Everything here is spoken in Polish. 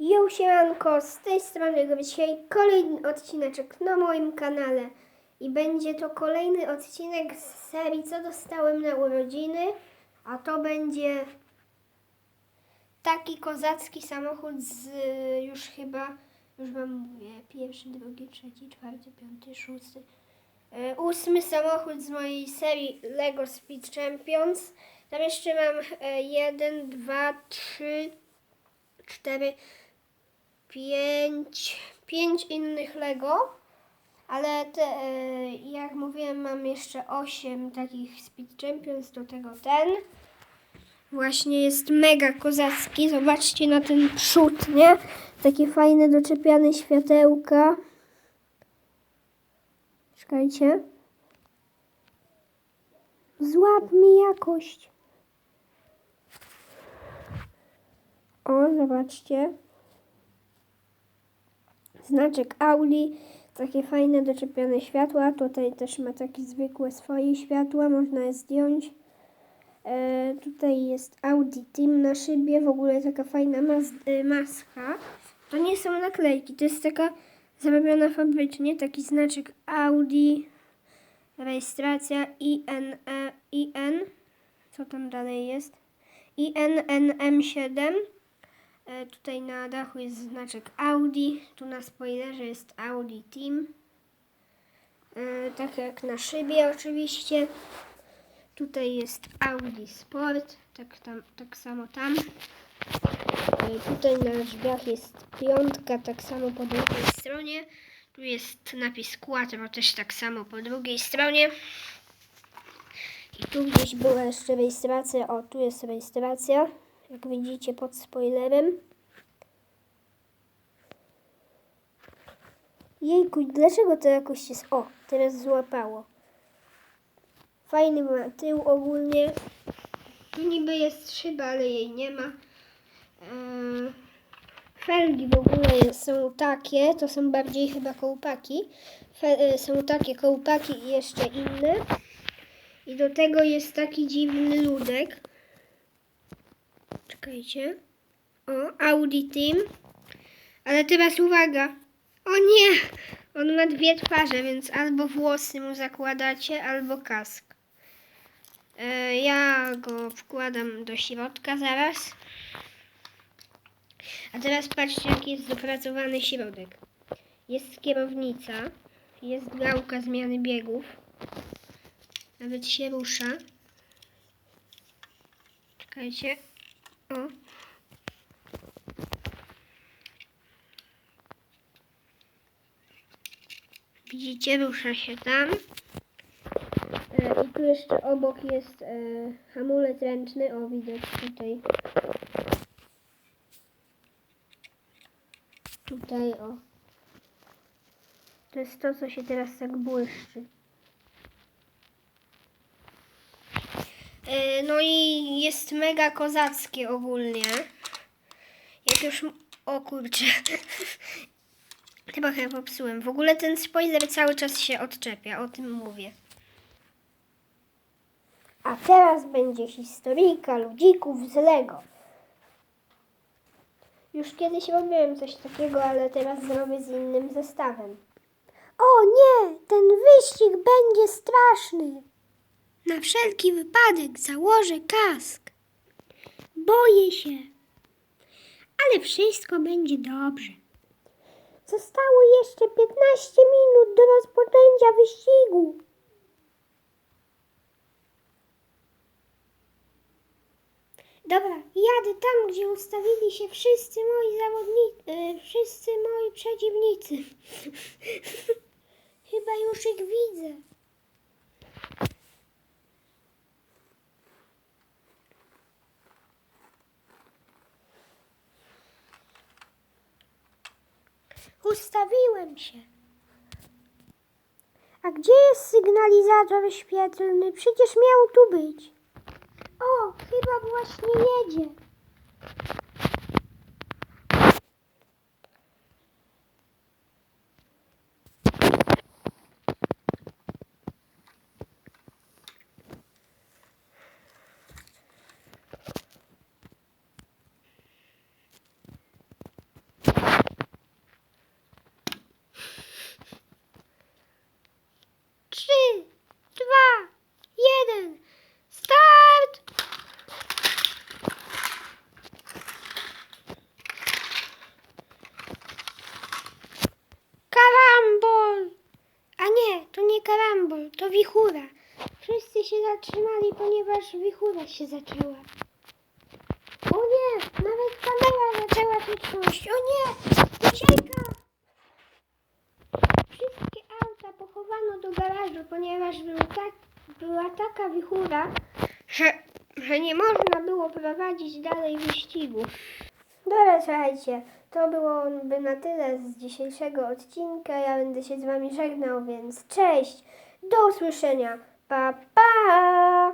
Jo, siemanko, z tej strony robię dzisiaj kolejny odcineczek na moim kanale. I będzie to kolejny odcinek z serii Co dostałem na urodziny. A to będzie taki kozacki samochód z y, już chyba, już wam mówię, pierwszy, drugi, trzeci, czwarty, piąty, szósty, y, ósmy samochód z mojej serii Lego Speed Champions. Tam jeszcze mam y, jeden, dwa, trzy, cztery, pięć, pięć innych Lego, ale te, e, jak mówiłem, mam jeszcze osiem takich Speed Champions, do tego ten. Właśnie jest mega kozacki, zobaczcie na ten przód, nie? Takie fajne doczepiane światełka. Czekajcie. Złap mi jakość. O, zobaczcie. Znaczek Audi, takie fajne doczepione światła. Tutaj też ma takie zwykłe swoje światła, można je zdjąć. E, tutaj jest Audi Team na szybie, w ogóle taka fajna mas- e, maska. To nie są naklejki, to jest taka zrobiona fabrycznie, taki znaczek Audi, rejestracja INE, IN, co tam dalej jest? INNM7. E, Tutaj na dachu jest znaczek Audi, tu na spoilerze jest Audi Team. E, Tak jak na szybie oczywiście. Tutaj jest Audi Sport, tak, tam, tak samo tam. E, Tutaj na drzwiach jest piątka, tak samo po drugiej stronie. Tu jest napis Quattro, też tak samo po drugiej stronie. I tu gdzieś była jeszcze rejestracja. O, tu jest rejestracja. Jak widzicie pod spoilerem. Jejku, dlaczego to jakoś jest... O, teraz złapało. Fajny ma tył ogólnie. Tu niby jest szyba, ale jej nie ma. Eee, felgi w ogóle są takie, to są bardziej chyba kołpaki. E, są takie kołpaki i jeszcze inne. I do tego jest taki dziwny ludek. Czekajcie. O, Audi Team. Ale teraz uwaga. O nie! On ma dwie twarze, więc albo włosy mu zakładacie, albo kask. E, ja go wkładam do środka zaraz. A teraz patrzcie, jaki jest dopracowany środek. Jest kierownica, jest gałka zmiany biegów. Nawet się rusza. Czekajcie. O. Widzicie, rusza się tam. E, I tu jeszcze obok jest e, hamulec ręczny. O, widać tutaj. Tutaj, o. To jest to, co się teraz tak błyszczy. No i jest mega kozackie ogólnie. Jak już... O kurczę. Chyba chyba popsułem. W ogóle ten spoiler cały czas się odczepia, o tym mówię. A teraz będzie historyjka ludzików z Lego. Już kiedyś robiłem coś takiego, ale teraz zrobię z innym zestawem. O nie, ten wyścig będzie straszny. Na wszelki wypadek założę kask. Boję się. Ale wszystko będzie dobrze. Zostało jeszcze 15 minut do rozpoczęcia wyścigu. Dobra, jadę tam, gdzie ustawili się wszyscy moi zawodnicy, e, wszyscy moi przeciwnicy. Chyba już ich widzę. Ustawiłem się. A gdzie jest sygnalizator świetlny? Przecież miał tu być. O, chyba właśnie jedzie. Wichura. Wszyscy się zatrzymali, ponieważ wichura się zaczęła. O nie, nawet kamera zaczęła się trząść. O nie, ucieka. Wszystkie auta pochowano do garażu, ponieważ był tak, była taka wichura, że, że nie można było prowadzić dalej wyścigu. Dobra, słuchajcie, to byłoby na tyle z dzisiejszego odcinka. Ja będę się z wami żegnał, więc cześć, do usłyszenia, pa pa!